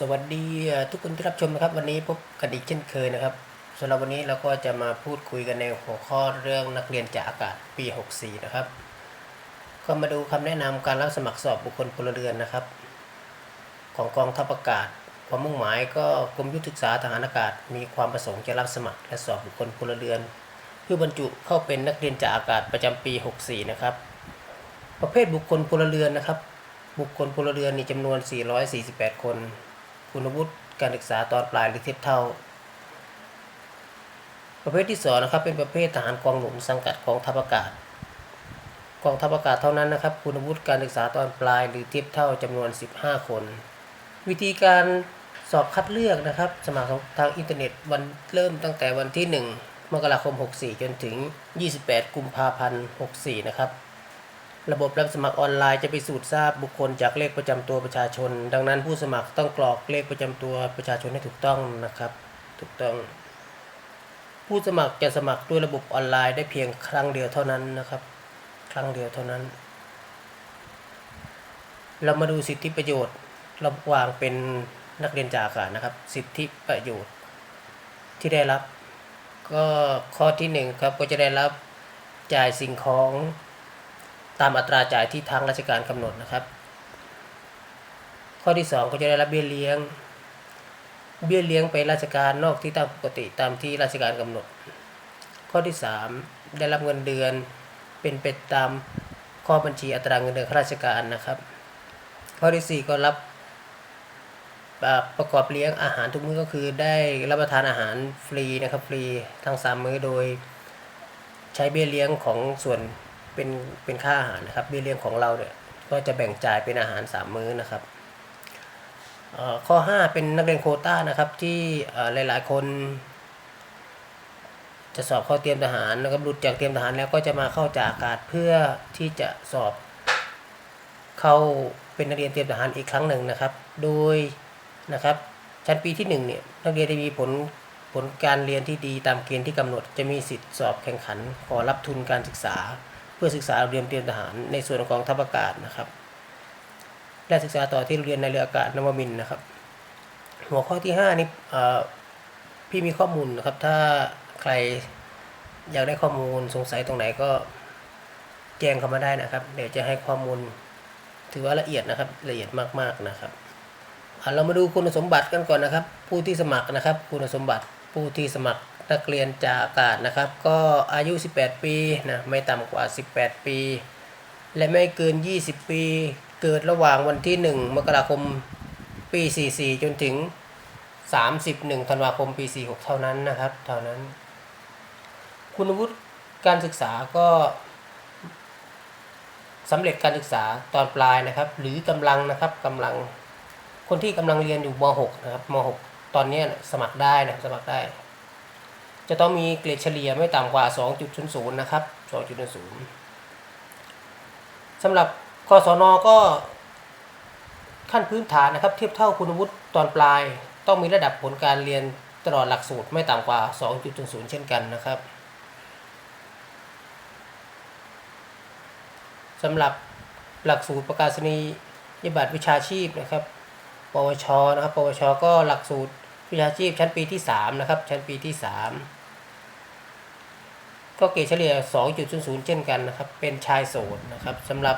สวัสดีทุกคนที่รับชมนะครับ วันนี้พบกันอีกเช่นเคยนะครับสำหรับวันนี้เราก็จะมาพูดคุยกันในหัวข้อเรื่องนักเรียนจากอากาศปี 64 นะครับ ก็มาดูคำแนะนำการรับสมัครสอบบุคคลพลเรือนนะครับ ของกองทัพอากาศความมุ่งหมายก็กรมยุทธศึกษาทหารอากาศ มีความประสงค์จะรับสมัครและสอบบุคคลพลเรือน เพื่อบรรจุเข้าเป็นนักเรียนจากอากาศประจำปี 64 นะครับ ประเภทบุคคลพลเรือนนะครับ บุคคลพลเรือนมีจำนวน 448 คน คุณวุฒิการศึกษาตอนปลายหรือเทียบเท่า ประเภทที่สองนะครับเป็นประเภททหารกองหนุนสังกัดกองทัพอากาศกองทัพอากาศเท่านั้นนะครับ คุณวุฒิการศึกษาตอนปลายหรือเทียบเท่าจำนวน 15 คน วิธีการสอบคัดเลือกนะครับ สมัครทางอินเทอร์เน็ตวันเริ่มตั้งแต่วันที่ 1 มกราคม 64 จนถึง 28 กุมภาพันธ์ 64 นะครับ ระบบรับสมัครออนไลน์จะไปสูตรทราบบุคคลจากเลขประจำตัวประชาชน ดังนั้นผู้สมัครต้องกรอกเลขประจำตัวประชาชนให้ถูกต้องนะครับ ถูกต้อง ผู้สมัครจะสมัครด้วยระบบออนไลน์ได้เพียงครั้งเดียวเท่านั้นนะครับ ครั้งเดียวเท่านั้น เรามาดูสิทธิประโยชน์ระหว่างเป็นนักเรียนจากอากาศนะครับ สิทธิประโยชน์ที่ได้รับ ก็ข้อที่หนึ่งครับก็จะได้รับจ่ายสิ่งของ ตามอัตราจ่ายที่ทางราชการกำหนดนะครับ ข้อที่ 2 ก็จะได้รับเบี้ยเลี้ยง เบี้ยเลี้ยงไปราชการนอกที่ตามปกติตามที่ราชการกำหนด ข้อที่ 3 ได้รับเงินเดือนเป็นไปตามข้อบัญชีอัตราเงินเดือนข้าราชการนะครับ ข้อที่ 4 ก็รับประกอบเลี้ยงอาหารทุกมื้อก็คือได้รับประทานอาหารฟรีนะครับฟรีทั้ง3มื้อโดย ใช้เบี้ยเลี้ยงของส่วน เป็นเป็นค่าอาหารนะครับเบี้ยเลี้ยงของเราเนี่ยก็จะแบ่งจ่ายเป็นอาหาร 3 มื้อนะครับเอ่อข้อ 5 เป็นนักเรียนโคต้านะครับที่หลาย ๆ คนจะสอบเข้าเตรียมทหารนะครับหลุดจากเตรียมทหารแล้วก็จะมาเข้าจากอากาศเพื่อที่จะสอบเข้าเป็นนักเรียนเตรียมทหารอีกครั้งหนึ่งนะครับ โดยนะครับชั้นปีที่1เนี่ยนักเรียนจะมีผลผลการเรียนที่ดีตามเกณฑ์ที่กำหนด จะมีสิทธิ์สอบแข่งขันขอรับทุนการศึกษา เพื่อศึกษาเรียนเตรียมทหารในส่วนของทัพอากาศนะครับ และศึกษาต่อที่เรียนในเรืออากาศนวมินทร์นะครับ หัวข้อที่5นี่พี่มีข้อมูลนะครับ ถ้าใครอยากได้ข้อมูลสงสัยตรงไหนก็แจ้งเข้ามาได้นะครับ เดี๋ยวจะให้ข้อมูลถือว่าละเอียดนะครับ ละเอียดมากๆนะครับอะเรามาดูคุณสมบัติกันก่อนนะครับ ผู้ที่สมัครนะครับ คุณสมบัติผู้ที่สมัคร นักเรียนจากอากาศนะครับ ก็อายุ 18 ปีนะไม่ต่ำกว่า 18 ปี และไม่เกิน 20 ปี เกิดระหว่างวันที่ 1 มกราคมปี 44 จนถึง 31 ธันวาคมปี 46 เท่านั้นนะครับ เท่านั้น คุณวุฒิการศึกษาก็สำเร็จการศึกษาตอนปลายนะครับ หรือกำลังนะครับกำลังคนที่กำลังเรียนอยู่ม .6 นะครับม .6 ตอนนี้สมัครได้นะสมัครได้ จะต้องมีเกรดเฉลี่ยไม่ต่ำกว่า 2.00 นะครับ 2.00สำหรับกศนก็ขั้นพื้นฐานนะครับ เทียบเท่าคุณวุฒิตอนปลาย ต้องมีระดับผลการเรียนตลอดหลักสูตรไม่ต่ำกว่า 2.00 เช่นกันนะครับสำหรับหลักสูตรประกาศนียบัตรวิชาชีพนะครับ ปวชนะครับ ปวช ก็หลักสูตร วิชาชีพชั้นปีที่3นะครับ ชั้นปีที่ 3 ก็เกรดเฉลี่ย 2.00 เช่นกันนะครับ เป็นชายโสดนะครับสำหรับ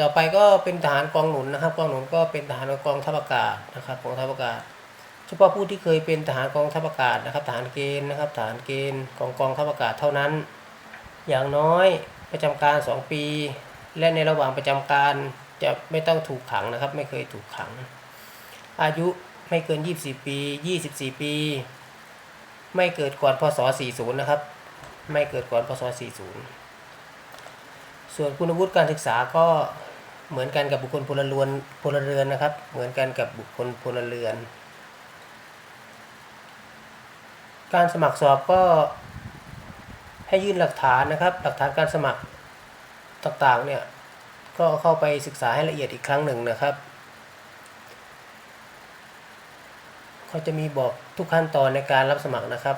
ต่อไปก็เป็นทหารกองหนุนนะครับ กองหนุนก็เป็นทหารกองทัพอากาศนะครับกองทัพอากาศ เฉพาะผู้ที่เคยเป็นทหารกองทัพอากาศนะครับ ทหารเกณฑ์นะครับ ทหารเกณฑ์ของกองทัพอากาศเท่านั้น อย่างน้อยประจำการ 2 ปี และในระหว่างประจำการจะไม่ต้องถูกขังนะครับ ไม่เคยถูกขัง อายุไม่เกิน 24 ปี 24 ปี ไม่เกิดก่อนพศ 40 นะครับ ไม่เกิดก่อนพศ 40 ส่วนคุณวุฒิการศึกษาก็เหมือนกันกับบุคคลพลเรือนพลเรือนนะครับ เหมือนกันกับบุคคลพลเรือน การสมัครสอบก็ให้ยื่นหลักฐานนะครับ หลักฐานการสมัครต่างๆเนี่ยก็เข้าไปศึกษาให้ละเอียดอีกครั้งหนึ่งนะครับ เขาจะมีบอกทุกขั้นตอนในการรับสมัครนะครับ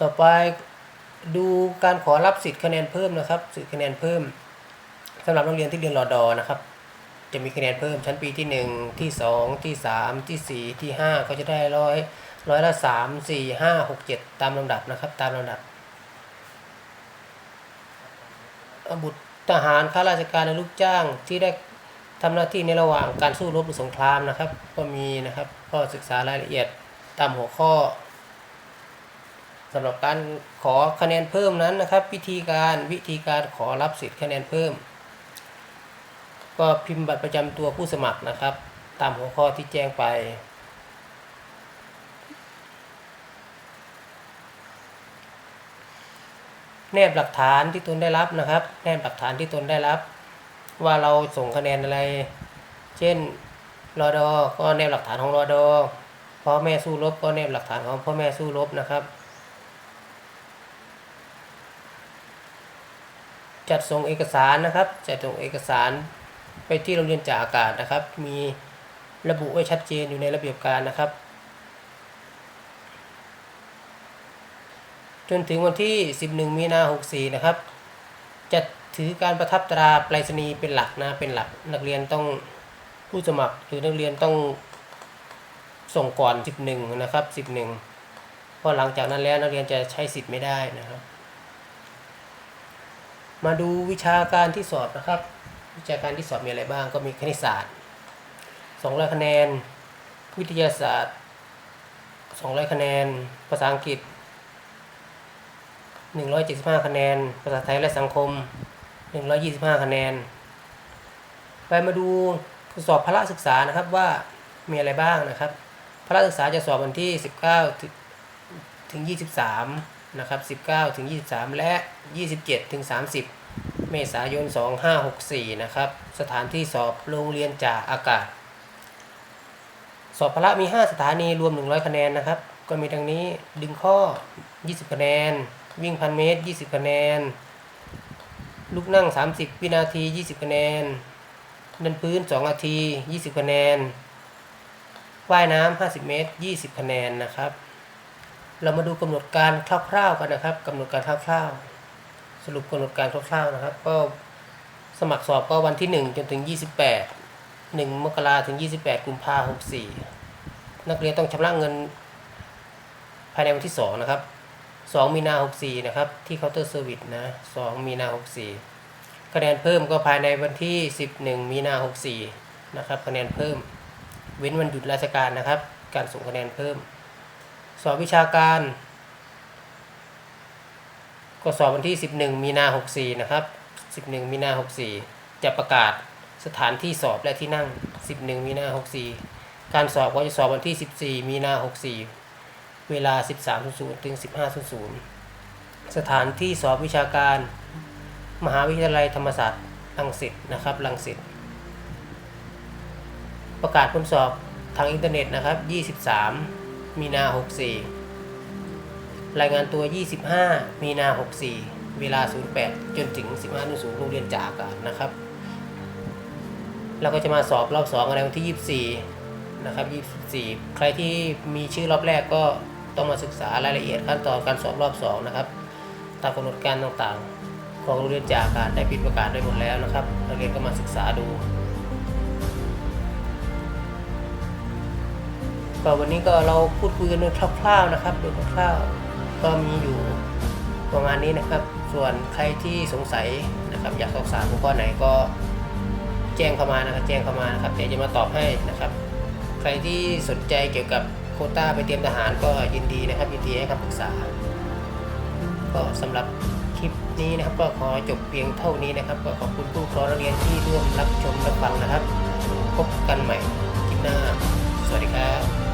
ต่อไปดูการขอรับสิทธิ์คะแนนเพิ่มนะครับ สิทธิ์คะแนนเพิ่มสำหรับนักเรียนที่เรียนรอดอนะครับ จะมีคะแนนเพิ่มชั้นปีที่ 1 ที่ 2 ที่ 3 ที่ 4 ที่ 5 ก็จะได้ร้อยร้อยละ3 4 5 6 7ตามลำดับนะครับ ตามลำดับบุตรทหารข้าราชการและลูกจ้างที่ได้ ทำหน้าที่ในระหว่างการสู้รบหรือสงครามนะครับ ก็มีนะครับก็ศึกษารายละเอียดตามหัวข้อสำหรับการขอคะแนนเพิ่มนั้นนะครับ วิธีการวิธีการขอรับสิทธิ์คะแนนเพิ่ม ก็พิมพ์บัตรประจำตัวผู้สมัครนะครับ ตามหัวข้อที่แจ้งไปแนบหลักฐานที่ตนได้รับนะครับ แนบหลักฐานที่ตนได้รับ ว่าเราส่งคะแนนอะไร เช่นรอดอก็แนบหลักฐานของรอดอพ่อแม่สู้รบก็แนบหลักฐานของพ่อแม่สู้รบนะครับ จัดส่งเอกสารนะครับ จัดส่งเอกสารไปที่โรงเรียนจากอากาศนะครับ มีระบุไว้ชัดเจนอยู่ในระเบียบการนะครับ จนถึงวันที่ 11 มีนา64นะครับจะ ถือการประทับตราไปรษณีย์เป็นหลักนะเป็นหลักนักเรียนต้องผู้สมัครหรือนักเรียนต้องส่งก่อน 11 นะครับ 11 เพราะหลังจากนั้นแล้วนักเรียนจะใช้สิทธิ์ไม่ได้นะครับ มาดูวิชาการที่สอบนะครับ วิชาการที่สอบมีอะไรบ้างก็มีคณิตศาสตร์200คะแนน วิทยาศาสตร์ 200 คะแนน ภาษาอังกฤษ 175 คะแนน ภาษาไทยและสังคม 125 คะแนน ไปมาดูสอบพละศึกษานะครับว่ามีอะไรบ้างนะครับ พละศึกษาจะสอบวันที่ 19 ถึง 23 นะครับ 19 ถึง 23 และ 27 ถึง 30 เมษายน 2564 นะครับ สถานที่สอบโรงเรียนจ่าอากาศ สอบพละมี 5 สถานีรวม 100 คะแนนนะครับ ก็มีดังนี้ดึงข้อ 20 คะแนน วิ่งพันเมตร 20 คะแนน ลุกนั่ง 30 วินาที 20 คะแนน เดินพื้น 2 นาที 20 คะแนน ว่ายน้ำ 50 เมตร 20 คะแนนนะครับ เรามาดูกำหนดการคร่าวๆกันนะครับกำหนดการคร่าวๆ สรุปกำหนดการคร่าวๆนะครับ ก็สมัครสอบก็วันที่ 1 จนถึง 28 1 มกราถึง 28 กุมภาพันธ์64 นักเรียนต้องชำระเงินภายในวันที่ 2 นะครับ 2 มีนา 64 นะครับ ที่เคาน์เตอร์เซอร์วิสนะ 2 มีนา 64 คะแนนเพิ่มก็ภายในวันที่ 11 มีนา 64 นะครับ คะแนนเพิ่ม เว้นวันหยุดราชการนะครับ การส่งคะแนนเพิ่ม สอบวิชาการ ก็สอบวันที่ 11 มีนา 64 นะครับ 11 มีนา 64 จะประกาศสถานที่สอบและที่นั่ง 11 มีนา 64 การสอบก็จะสอบวันที่ 14 มีนา 64 เวลา 13.00 ถึง 15.00 สถานที่สอบวิชาการ มหาวิทยาลัยธรรมศาสตร์รังสิตนะครับรังสิตประกาศผลสอบทางอินเทอร์เน็ตนะครับ 23 มีนา 64 รายงานตัว 25 มีนา 64 เวลา 08 จนถึง 15.00 โรงเรียนจากอากาศนะครับ เราก็จะมาสอบรอบ2ในวันที่ 24 นะครับ 24 ใครที่มีชื่อรอบแรกก็ ต้องมาศึกษารายละเอียดขั้นตอนการสอบรอบ2นะครับตามกำหนดการต่างๆ ของโรงเรียนจากอากาศได้ปิดประกาศไว้หมดแล้วนะครับนักเรียนก็มาศึกษาดูก็วันนี้ก็เราพูดคุยกันโดยคร่าวๆนะครับโดยคร่าวๆก็มีอยู่ประมาณนี้นะครับ ส่วนใครที่สงสัยนะครับ อยากสอบถามหัวข้อไหนก็แจ้งเข้ามานะครับ แจ้งเข้ามานะครับเดี๋ยวจะมาตอบให้นะครับ ใครที่สนใจเกี่ยวกับ โคต้าไปเตรียมทหารก็ยินดีนะครับยินดีให้คำปรึกษา ก็สำหรับคลิปนี้นะครับ ก็ขอจบเพียงเท่านี้นะครับ ก็ขอบคุณผู้ปกครองนักเรียนที่ร่วมรับชมรับฟังนะครับ พบกันใหม่คลิปหน้า สวัสดีครับ